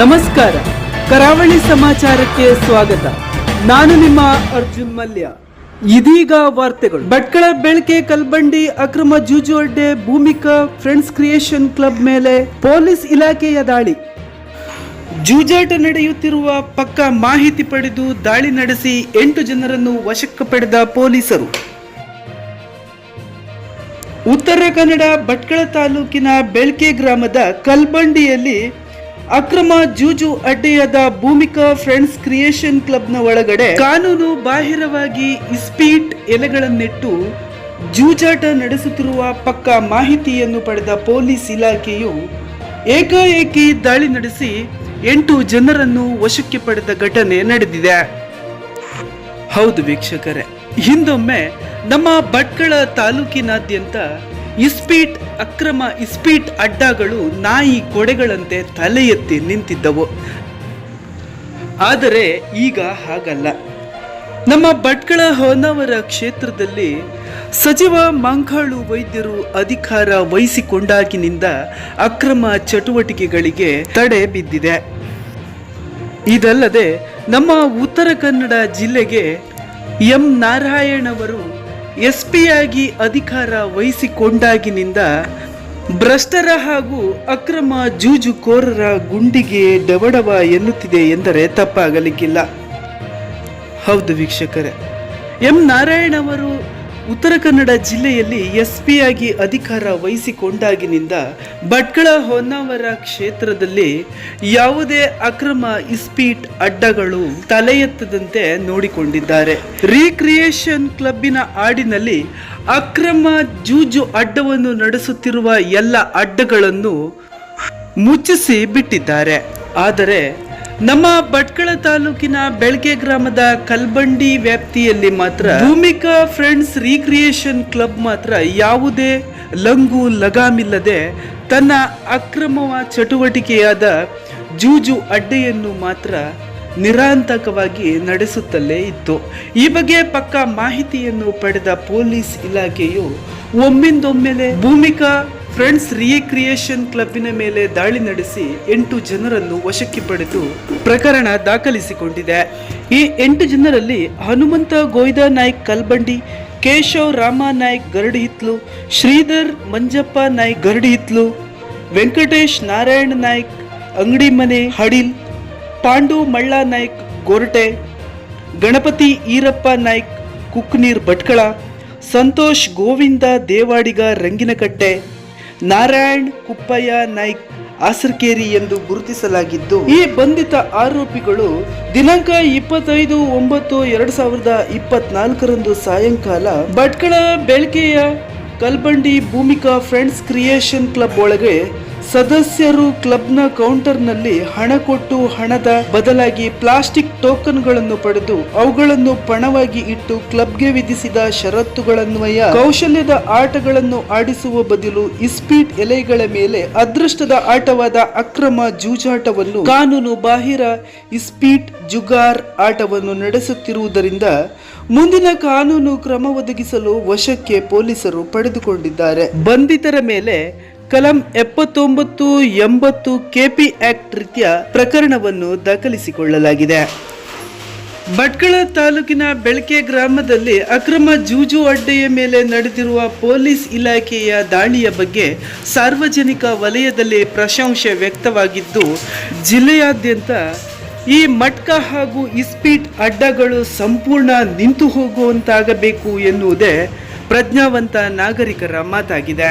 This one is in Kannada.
ನಮಸ್ಕಾರ. ಕರಾವಳಿ ಸಮಾಚಾರಕ್ಕೆ ಸ್ವಾಗತ. ನಾನು ನಿಮ್ಮ ಅರ್ಜುನ್ ಮಲ್ಯ. ಇದೀಗ ವಾರ್ತೆಗಳು. ಭಟ್ಕಳ ಬೆಳಕೆ ಕಲ್ಬಂಡಿ ಅಕ್ರಮ ಜೂಜು ಅಡ್ಡೆ ಭೂಮಿಕಾ ಫ್ರೆಂಡ್ಸ್ ಕ್ರಿಯೇಷನ್ ಕ್ಲಬ್ ಮೇಲೆ ಪೊಲೀಸ್ ಇಲಾಖೆಯ ದಾಳಿ. ಜೂಜಾಟ ನಡೆಯುತ್ತಿರುವ ಪಕ್ಕ ಮಾಹಿತಿ ಪಡೆದು ದಾಳಿ ನಡೆಸಿ ಎಂಟು ಜನರನ್ನು ವಶಕ್ಕೆ ಪಡೆದ ಪೊಲೀಸರು. ಉತ್ತರ ಕನ್ನಡ ಭಟ್ಕಳ ತಾಲೂಕಿನ ಬೆಳ್ಕೆ ಗ್ರಾಮದ ಕಲ್ಬಂಡಿಯಲ್ಲಿ ಅಕ್ರಮ ಜೂಜು ಅಡ್ಡೆಯಾದ ಭೂಮಿಕಾ ಫ್ರೆಂಡ್ಸ್ ಕ್ರಿಯೇಷನ್ ಕ್ಲಬ್ನ ಒಳಗಡೆ ಕಾನೂನು ಬಾಹಿರವಾಗಿ ಇಸ್ಪೀಟ್ ಎಲೆಗಳನ್ನಿಟ್ಟು ಜೂಜಾಟ ನಡೆಸುತ್ತಿರುವ ಪಕ್ಕ ಮಾಹಿತಿಯನ್ನು ಪಡೆದ ಪೊಲೀಸ್ ಇಲಾಖೆಯು ಏಕಾಏಕಿ ದಾಳಿ ನಡೆಸಿ ಎಂಟು ಜನರನ್ನು ವಶಕ್ಕೆ ಪಡೆದ ಘಟನೆ ನಡೆದಿದೆ. ಹೌದು ವೀಕ್ಷಕರೇ, ಹಿಂದೊಮ್ಮೆ ನಮ್ಮ ಭಟ್ಕಳ ತಾಲೂಕಿನಾದ್ಯಂತ ಇಸ್ಪೀಟ್, ಅಕ್ರಮ ಇಸ್ಪೀಟ್ ಅಡ್ಡಗಳು ನಾಯಿ ಕೊಡೆಗಳಂತೆ ತಲೆ ಎತ್ತಿ ನಿಂತಿದ್ದವು. ಆದರೆ ಈಗ ಹಾಗಲ್ಲ. ನಮ್ಮ ಭಟ್ಕಳ ಹೊನ್ನಾವರ ಕ್ಷೇತ್ರದಲ್ಲಿ ಸಚಿವ ಮಂಕಾಳು ವೈದ್ಯರು ಅಧಿಕಾರ ವಹಿಸಿಕೊಂಡಾಗಿನಿಂದ ಅಕ್ರಮ ಚಟುವಟಿಕೆಗಳಿಗೆ ತಡೆ ಬಿದ್ದಿದೆ. ಇದಲ್ಲದೆ ನಮ್ಮ ಉತ್ತರ ಕನ್ನಡ ಜಿಲ್ಲೆಗೆ ಎಂ ನಾರಾಯಣ್ ಅವರು ಎಸ್ ಆಗಿ ಅಧಿಕಾರ ವಹಿಸಿಕೊಂಡಾಗಿನಿಂದ ಭ್ರಷ್ಟರ ಹಾಗೂ ಅಕ್ರಮ ಜೂಜುಕೋರರ ಗುಂಡಿಗೆ ಡವಡವ ಎನ್ನುತ್ತಿದೆ ಎಂದರೆ ತಪ್ಪಾಗಲಿಕ್ಕಿಲ್ಲ. ಹೌದು ವೀಕ್ಷಕರೇ, ಎಂ. ನಾರಾಯಣ ಅವರು ಉತ್ತರ ಕನ್ನಡ ಜಿಲ್ಲೆಯಲ್ಲಿ ಎಸ್ ಆಗಿ ಅಧಿಕಾರ ವಹಿಸಿಕೊಂಡಾಗಿನಿಂದ ಭಟ್ಕಳ ಹೊನ್ನಾವರ ಕ್ಷೇತ್ರದಲ್ಲಿ ಯಾವುದೇ ಅಕ್ರಮ ಇಸ್ಪೀಟ್ ಅಡ್ಡಗಳು ತಲೆ ಎತ್ತದಂತೆ ನೋಡಿಕೊಂಡಿದ್ದಾರೆ. ರೀಕ್ರಿಯೇಷನ್ ಕ್ಲಬ್ಬಿನ ಆಡಿನಲ್ಲಿ ಅಕ್ರಮ ಜೂಜು ಅಡ್ಡವನ್ನು ನಡೆಸುತ್ತಿರುವ ಎಲ್ಲ ಅಡ್ಡಗಳನ್ನು ಮುಚ್ಚಿಸಿ ಬಿಟ್ಟಿದ್ದಾರೆ. ಆದರೆ ನಮ್ಮ ಭಟ್ಕಳ ತಾಲೂಕಿನ ಬೆಳಗ್ಗೆ ಗ್ರಾಮದ ಕಲ್ಬಂಡಿ ವ್ಯಾಪ್ತಿಯಲ್ಲಿ ಮಾತ್ರ ಭೂಮಿಕಾ ಫ್ರೆಂಡ್ಸ್ ರೀಕ್ರಿಯೇಷನ್ ಕ್ಲಬ್ ಮಾತ್ರ ಯಾವುದೇ ಲಂಗು ಲಗಾಮಿಲ್ಲದೆ ತನ್ನ ಅಕ್ರಮ ಚಟುವಟಿಕೆಯಾದ ಜೂಜು ಅಡ್ಡೆಯನ್ನು ಮಾತ್ರ ನಿರಾಂತಕವಾಗಿ ನಡೆಸುತ್ತಲೇ ಇತ್ತು. ಈ ಬಗ್ಗೆ ಪಕ್ಕ ಮಾಹಿತಿಯನ್ನು ಪಡೆದ ಪೊಲೀಸ್ ಇಲಾಖೆಯು ಒಮ್ಮಿಂದೊಮ್ಮೆಲೆ ಭೂಮಿಕಾ ಫ್ರೆಂಡ್ಸ್ ರೀಕ್ರಿಯೇಷನ್ ಕ್ಲಬ್ಬಿನ ಮೇಲೆ ದಾಳಿ ನಡೆಸಿ ಎಂಟು ಜನರನ್ನು ವಶಕ್ಕೆ ಪಡೆದು ಪ್ರಕರಣ ದಾಖಲಿಸಿಕೊಂಡಿದೆ. ಈ ಎಂಟು ಜನರಲ್ಲಿ ಹನುಮಂತ ಗೋಯ್ದ ನಾಯ್ಕ್ ಕಲ್ಬಂಡಿ, ಕೇಶವ್ ರಾಮ ನಾಯ್ಕ್ ಗರಡಿಹಿತ್ಲು ಶ್ರೀಧರ್ ಮಂಜಪ್ಪ ನಾಯ್ಕ್ ಗರಡಿಹಿತ್ಲು ವೆಂಕಟೇಶ್ ನಾರಾಯಣ ನಾಯ್ಕ್ ಅಂಗಡಿ ಮನೆ ಹಡಿಲ್, ಪಾಂಡು ಮಳ್ಳ ನಾಯ್ಕ್ ಗೊರಟೆ, ಗಣಪತಿ ಈರಪ್ಪ ನಾಯ್ಕ್ ಕುಕ್ನೀರ್ ಭಟ್ಕಳ, ಸಂತೋಷ್ ಗೋವಿಂದ ದೇವಾಡಿಗ ರಂಗಿನಕಟ್ಟೆ ನಾರಾಯಣ್ ಕುಪ್ಪಯ್ಯ ನಾಯ್ಕ್ ಆಸರ್ಕೇರಿ ಎಂದು ಗುರುತಿಸಲಾಗಿದ್ದು, ಈ ಬಂಧಿತ ಆರೋಪಿಗಳು ದಿನಾಂಕ ಇಪ್ಪತ್ತೈದು ಒಂಬತ್ತು ಎರಡು ಸಾವಿರದ ಇಪ್ಪತ್ನಾಲ್ಕರಂದು ಸಾಯಂಕಾಲ Bhatkal ಬೆಳಕೆಯ Kalbandi Bhumika friends creation club ಒಳಗೆ ಸದಸ್ಯರು ಕ್ಲಬ್ನ ಕೌಂಟರ್ನಲ್ಲಿ ಹಣ ಕೊಟ್ಟು ಹಣದ ಬದಲಾಗಿ ಪ್ಲಾಸ್ಟಿಕ್ ಟೋಕನ್ಗಳನ್ನು ಪಡೆದು ಅವುಗಳನ್ನು ಪಣವಾಗಿ ಇಟ್ಟು ಕ್ಲಬ್ಗೆ ವಿಧಿಸಿದ ಷರತ್ತುಗಳನ್ವಯ ಕೌಶಲ್ಯದ ಆಟಗಳನ್ನು ಆಡಿಸುವ ಬದಲು ಇಸ್ಪೀಟ್ ಎಲೆಗಳ ಮೇಲೆ ಅದೃಷ್ಟದ ಆಟವಾದ ಅಕ್ರಮ ಜೂಜಾಟವನ್ನು, ಕಾನೂನು ಬಾಹಿರ ಇಸ್ಪೀಟ್ ಜುಗಾರ್ ಆಟವನ್ನು ನಡೆಸುತ್ತಿರುವುದರಿಂದ ಮುಂದಿನ ಕಾನೂನು ಕ್ರಮ ಒದಗಿಸಲು ವಶಕ್ಕೆ ಪೊಲೀಸರು ಪಡೆದುಕೊಂಡಿದ್ದಾರೆ. ಬಂಧಿತರ ಮೇಲೆ ಕಲಂ ಎಪ್ಪತ್ತೊಂಬತ್ತು ಎಂಬತ್ತು ಕೆಪಿ ಆಕ್ಟ್ ರೀತಿಯ ಪ್ರಕರಣವನ್ನು ದಾಖಲಿಸಿಕೊಳ್ಳಲಾಗಿದೆ. ಭಟ್ಕಳ ತಾಲೂಕಿನ ಬೆಳಕೆ ಗ್ರಾಮದಲ್ಲಿ ಅಕ್ರಮ ಜೂಜು ಅಡ್ಡೆಯ ಮೇಲೆ ನಡೆದಿರುವ ಪೊಲೀಸ್ ಇಲಾಖೆಯ ದಾಳಿಯ ಬಗ್ಗೆ ಸಾರ್ವಜನಿಕ ವಲಯದಲ್ಲಿ ಪ್ರಶಂಸೆ ವ್ಯಕ್ತವಾಗಿದ್ದು, ಜಿಲ್ಲೆಯಾದ್ಯಂತ ಈ ಮಟ್ಕ ಹಾಗೂ ಇಸ್ಪೀಟ್ ಅಡ್ಡಗಳು ಸಂಪೂರ್ಣ ನಿಂತು ಹೋಗುವಂತಾಗಬೇಕು ಎನ್ನುವುದೇ ಪ್ರಜ್ಞಾವಂತ ನಾಗರಿಕರ ಮಾತಾಗಿದೆ.